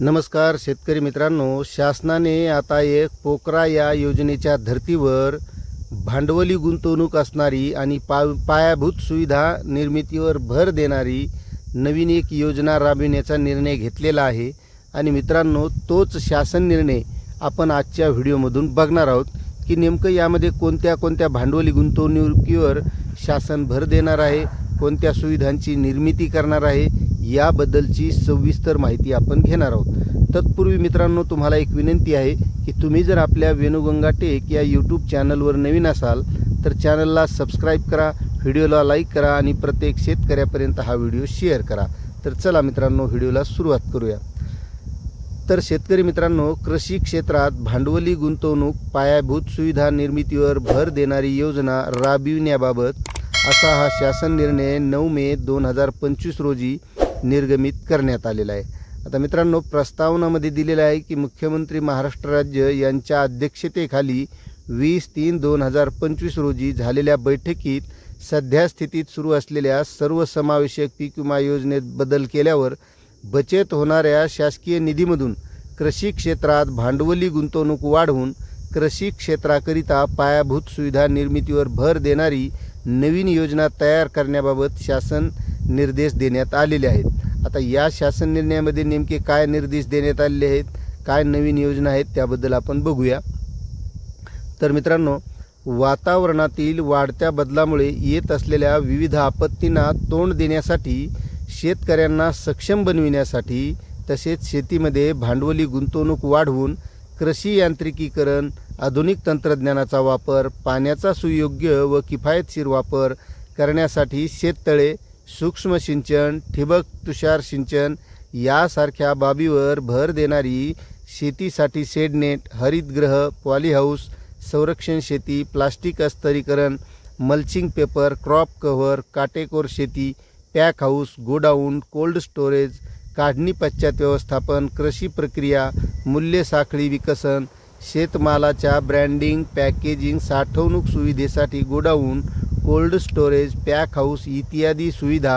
नमस्कार शेतकरी मित्रांनो शासनाने आता एक पोकरा या योजनेच्या धर्तीवर भांडवली गुंतवणूक असणारी आणि पा पायाभूत सुविधा निर्मितीवर भर देणारी नवीन एक योजना राबविण्याचा निर्णय घेतलेला आहे. आणि मित्रांनो तोच शासन निर्णय आपण आजच्या व्हिडिओमधून बघणार आहोत की नेमकं यामध्ये कोणत्या कोणत्या भांडवली गुंतवणुकीवर शासन भर देणार आहे कोणत्या सुविधांची निर्मिती करणार आहे याबद्दलची सविस्तर माहिती आपण घेणार आहोत. तत्पूर्वी मित्रांनो तुम्हाला एक विनंती आहे की तुम्ही जर आपल्या वेणुगंगा टेक या यूट्यूब चॅनलवर नवीन असाल तर चॅनलला सबस्क्राईब करा व्हिडिओला लाईक करा आणि प्रत्येक शेतकऱ्यापर्यंत हा व्हिडिओ शेअर करा. तर चला मित्रांनो व्हिडिओला सुरुवात करूया. तर शेतकरी मित्रांनो कृषी क्षेत्रात भांडवली गुंतवणूक पायाभूत सुविधा निर्मितीवर भर देणारी योजना राबविण्याबाबत असा हा शासन निर्णय नऊ मे दोन हजार पंचवीस रोजी निर्गमित करण्यात आलेला आहे. आता मित्रांनो प्रस्तावनामध्ये दिलेलं आहे की मुख्यमंत्री महाराष्ट्र राज्य यांच्या अध्यक्षतेखाली वीस तीन दोन हजार पंचवीस रोजी झालेल्या बैठकीत सध्या स्थितीत सुरू असलेल्या सर्वसमावेशक पीक विमा योजनेत बदल केल्यावर बचत होणाऱ्या शासकीय निधीमधून कृषी क्षेत्रात भांडवली गुंतवणूक वाढवून कृषी क्षेत्राकरिता पायाभूत सुविधा निर्मितीवर भर देणारी नवीन योजना तयार करण्याबाबत शासन निर्देश देण्यात आलेले आहेत. आता या शासन निर्णयामध्ये नेमके काय निर्देश देण्यात आलेले आहेत काय नवीन योजना आहेत त्याबद्दल आपण बघूया. तर मित्रांनो वातावरणातील वाढत्या बदलामुळे येत असलेल्या विविध आपत्तींना तोंड देण्यासाठी शेतकऱ्यांना सक्षम बनविण्यासाठी तसेच शेतीमध्ये भांडवली गुंतवणूक वाढवून कृषी यांत्रिकीकरण आधुनिक तंत्रज्ञानाचा वापर पाण्याचा सुयोग्य व किफायतशीर वापर करण्यासाठी शेततळे सूक्ष्म सिंचन ठिबक तुषार सिंचन यासारख्या बाबीवर भर देणारी शेतीसाठी शेडनेट हरितगृह पॉलीहाऊस संरक्षण शेती प्लास्टिक अस्तरीकरण मल्चिंग पेपर क्रॉप कव्हर काटेकोर शेती pack house godown cold storage काढणी पश्चात व्यवस्थापन कृषी प्रक्रिया मूल्य साखळी विकसन शेतमालाच्या ब्रँडिंग पॅकेजिंग साठवणूक सुविधेसाठी godown cold storage pack house इत्यादी सुविधा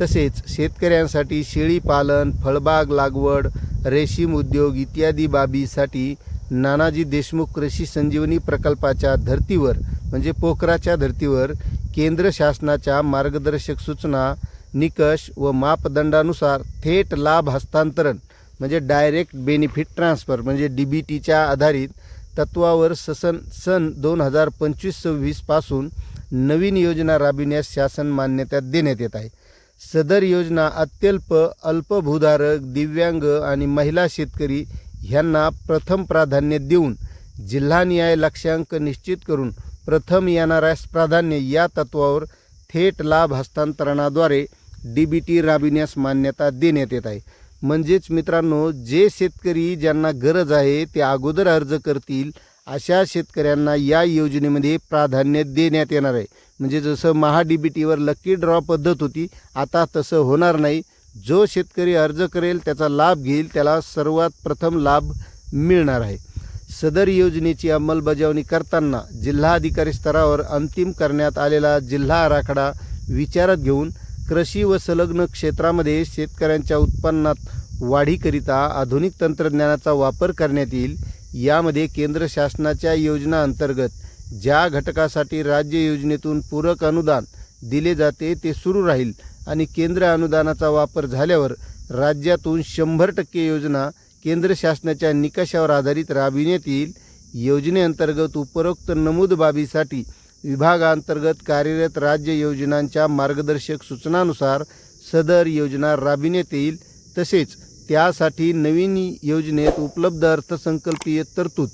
तसेच शेतकऱ्यांसाठी शेळीपालन फळबाग लागवड रेशीम उद्योग इत्यादी बाबीसाठी नानाजी देशमुख कृषी संजीवनी प्रकल्पाच्या धर्तीवर म्हणजे पोखराच्या धर्तीवर केंद्र शासनाच्या मार्गदर्शक सूचना निकष व मापदंडानुसार थेट लाभ हस्तांतरण म्हणजे डायरेक्ट बेनिफिट ट्रान्सफर म्हणजे डी बी टीच्या आधारित तत्वावर ससन सन दोन हजार पंचवीस सव्वीसपासून नवीन योजना राबविण्यास शासन मान्यता देण्यात येत आहे. सदर योजना अत्यल्प अल्पभूधारक दिव्यांग आणि महिला शेतकरी ह्यांना प्रथम प्राधान्य देऊन जिल्हानिहाय लक्ष्यांक निश्चित करून प्रथम येणाऱ्यास प्राधान्य या तत्वावर थेट लाभ हस्तांतरणाद्वारे डी बी टी राबविण्यास मान्यता देण्यात येत आहे. म्हणजेच मित्रांनो जे शेतकरी ज्यांना गरज आहे ते अगोदर अर्ज करतील अशा शेतकऱ्यांना या योजनेमध्ये प्राधान्य देण्यात येणार आहे. म्हणजे जसं महा डी बी टीवर लकी ड्रॉ पद्धत होती आता तसं होणार नाही. जो शेतकरी अर्ज करेल त्याचा लाभ घेईल त्याला सर्वात प्रथम लाभ मिळणार आहे. सदर योजनेची अंमलबजावणी करताना जिल्हाधिकारी स्तरावर अंतिम करण्यात आलेला जिल्हा आराखडा विचारात घेऊन कृषी व संलग्न क्षेत्रामध्ये शेतकऱ्यांच्या उत्पन्नात वाढीकरिता आधुनिक तंत्रज्ञानाचा वापर करण्यात येईल. यामध्ये केंद्र शासनाच्या योजना अंतर्गत ज्या घटकासाठी राज्य योजनेतून पूरक अनुदान दिले जाते ते सुरू राहील आणि केंद्र अनुदानाचा वापर झाल्यावर राज्यातून शंभर टक्के योजना केंद्र शासनाच्या निकषावर आधारित राबविण्यात येईल. योजनेअंतर्गत उपरोक्त नमूद बाबीसाठी विभागांतर्गत कार्यरत राज्य योजनांच्या मार्गदर्शक सूचनानुसार सदर योजना राबविण्यात येईल. तसेच त्यासाठी नवीन योजनेत उपलब्ध अर्थसंकल्पीय तरतूद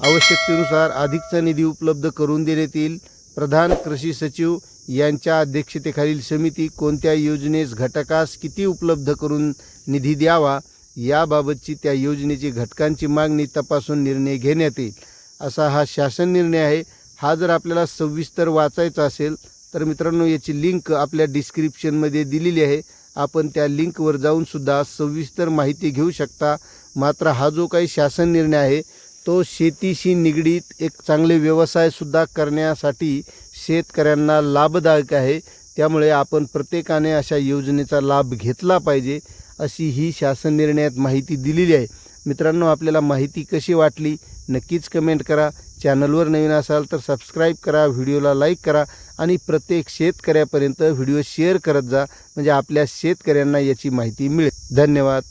आवश्यकतेनुसार अधिकचा निधी उपलब्ध करून देण्यात येईल. प्रधान कृषी सचिव यांच्या अध्यक्षतेखालील समिती कोणत्या योजनेस घटकास किती उपलब्ध करून निधी द्यावा याबाबतची त्या योजनेची घटकांची मागणी तपासून निर्णय घेण्यात येईल. असा हा शासन निर्णय आहे. हा जर आपल्याला सविस्तर वाचायचा असेल तर मित्रांनो याची लिंक आपल्या डिस्क्रिप्शनमध्ये दिलेली आहे. आपण त्या लिंकवर जाऊन सुद्धा सविस्तर माहिती घेऊ शकता. मात्र हा जो काही शासन निर्णय आहे तो शेतीशी निगडीत एक चांगले व्यवसायसुद्धा करण्यासाठी शेतकऱ्यांना लाभदायक आहे. त्यामुळे आपण प्रत्येकाने अशा योजनेचा लाभ घेतला पाहिजे अशी ही शासन निर्णयात माहिती दिलेली आहे. मित्रांनो आपल्याला माहिती कशी वाटली नक्कीच कमेंट करा. चॅनलवर नवीन असाल तर सबस्क्राईब करा व्हिडिओला लाईक करा आणि प्रत्येक शेतकऱ्यापर्यंत व्हिडिओ शेअर करत जा. म्हणजे आपल्या शेतकऱ्यांना याची माहिती मिळेल. धन्यवाद.